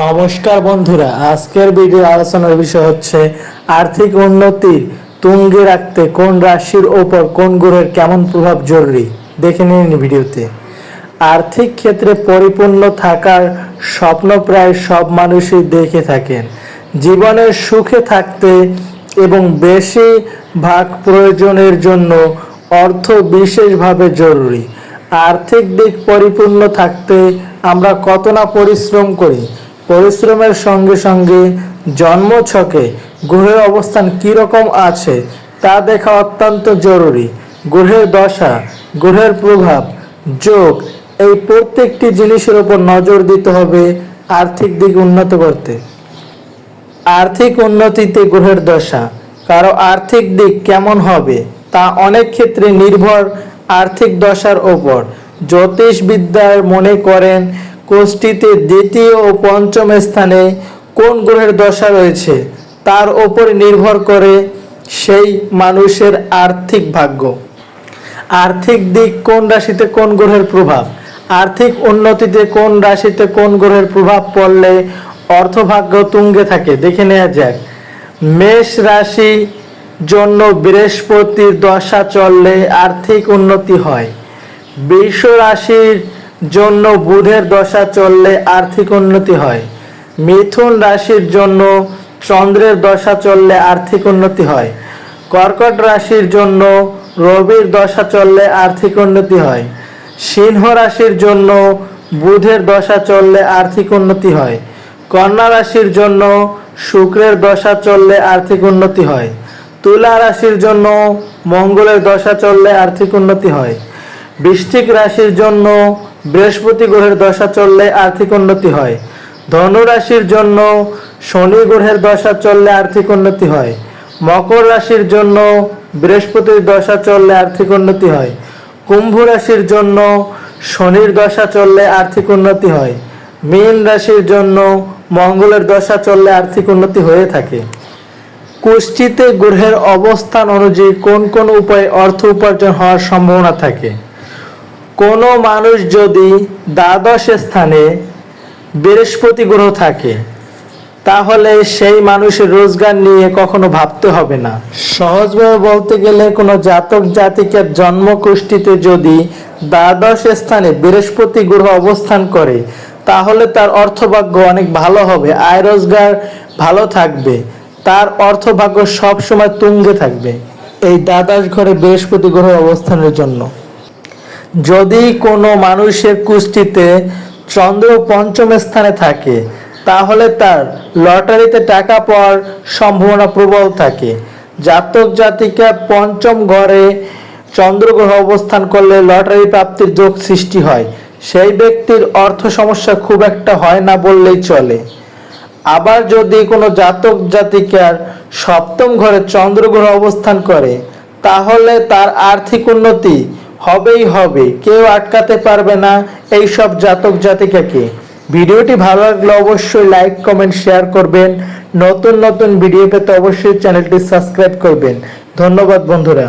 নমস্কার বন্ধুরা, আজকের ভিডিও আলোচনার বিষয় হচ্ছে আর্থিক উন্নতির তুঙ্গে রাখতে কোন রাশির ওপর কোন গ্রহের কেমন প্রভাব জরুরি? দেখে নিন ভিডিওতে আর্থিক ক্ষেত্রে পরিপূর্ণ থাকার স্বপ্ন প্রায় সব মানুষই দেখে থাকেন। জীবনের সুখে থাকতে এবং বেশি ভাগ প্রয়োজনের জন্য অর্থ বিশেষভাবে জরুরি। আর্থিক দিক পরিপূর্ণ থাকতে আমরা কত না পরিশ্রম করি পরিশ্রমের সঙ্গে সঙ্গে জন্মছকে গ্রহের অবস্থান কীরকম আছে তা দেখা অত্যন্ত জরুরি। গ্রহের দশা, গ্রহের প্রভাব, যোগ এই প্রত্যেকটি জিনিসের উপর নজর দিতে হবে আর্থিক দিক উন্নত করতে। আর্থিক উন্নতিতে গ্রহের দশা, কারও আর্থিক দিক কেমন হবে তা অনেক ক্ষেত্রে নির্ভর আর্থিক দশার ওপর জ্যোতিষবিদ্যার মনে করেন কোষ্ঠীতে দ্বিতীয় ও পঞ্চম স্থানে কোন গ্রহের দশা রয়েছে, তার ওপর নির্ভর করে সেই মানুষের আর্থিক ভাগ্য। আর্থিক দিক কোন রাশিতে কোন গ্রহের প্রভাব? আর্থিক উন্নতিতে কোন রাশিতে কোন গ্রহের প্রভাব পড়লে অর্থভাগ্য তুঙ্গে থাকে? দেখে নেওয়া যাক। মেষ রাশি জন্য বৃহস্পতির দশা চললে আর্থিক উন্নতি হয়। বৃষ রাশির জন্য বুধের দশা চললে আর্থিক উন্নতি হয়। মিথুন রাশির জন্য চন্দ্রের দশা চললে আর্থিক উন্নতি হয়। কর্কট রাশির জন্য রবির দশা চললে আর্থিক উন্নতি হয়। সিংহ রাশির জন্য বুধের দশা চললে আর্থিক উন্নতি হয়। কন্যা রাশির জন্য শুক্রের দশা চললে আর্থিক উন্নতি হয়। তুলা রাশির জন্য মঙ্গলের দশা চললে আর্থিক উন্নতি হয়। বৃশ্চিক রাশির জন্য বৃহস্পতি গ্রহের দশা চললে আর্থিক উন্নতি হয়। ধনু রাশির জন্য শনি গ্রহের দশা চললে আর্থিক উন্নতি হয়। মকর রাশির জন্য বৃহস্পতির দশা চললে আর্থিক উন্নতি হয়। কুম্ভ রাশির জন্য শনির দশা চললে আর্থিক উন্নতি হয়। মীন রাশির জন্য মঙ্গলের দশা চললে আর্থিক উন্নতি হয়ে থাকে। কুষ্টিতে গ্রহের অবস্থান অনুযায়ী কোন কোন উপায়ে অর্থ উপার্জন হওয়ার সম্ভাবনা থাকে? কোনো মানুষ যদি দ্বাদশ স্থানে বৃহস্পতি গ্রহ থাকে, তাহলে সেই মানুষের রোজগার নিয়ে কখনো ভাবতে হবে না। সহজভাবে বলতে গেলে কোনো জাতক জাতিকের জন্মকুষ্ঠিতে যদি দ্বাদশ স্থানে বৃহস্পতি গ্রহ অবস্থান করে, তাহলে তার অর্থভাগ্য অনেক ভালো হবে, আয় রোজগার ভালো থাকবে, তার অর্থভাগ্য সবসময় তুঙ্গে থাকবে। এই দ্বাদশ ঘরে বৃহস্পতি গ্রহ অবস্থানের জন্য। যদি কোনো মানুষের কুষ্টিতে চন্দ্র পঞ্চম স্থানে থাকে, তাহলে তার লটারিতে টাকা পাওয়ার সম্ভাবনা প্রবল থাকে। জাতক জাতিকা পঞ্চম ঘরে চন্দ্রগ্রহ অবস্থান করলে লটারি প্রাপ্তির যোগ সৃষ্টি হয়। সেই ব্যক্তির অর্থ সমস্যা খুব একটা হয় না বললেই চলে। আবার যদি কোনো জাতক জাতিকার সপ্তম ঘরে চন্দ্রগ্রহ অবস্থান করে, তাহলে তার আর্থিক উন্নতি হবেই হবে, কেউ আটকাতে পারবে না। এই সব জাতক জাতিকাকে ভিডিওটি ভালো লাগলে অবশ্যই লাইক, কমেন্ট, শেয়ার করবেন। নতুন নতুন ভিডিও পেতে অবশ্যই চ্যানেলটি সাবস্ক্রাইব করবেন। ধন্যবাদ বন্ধুরা।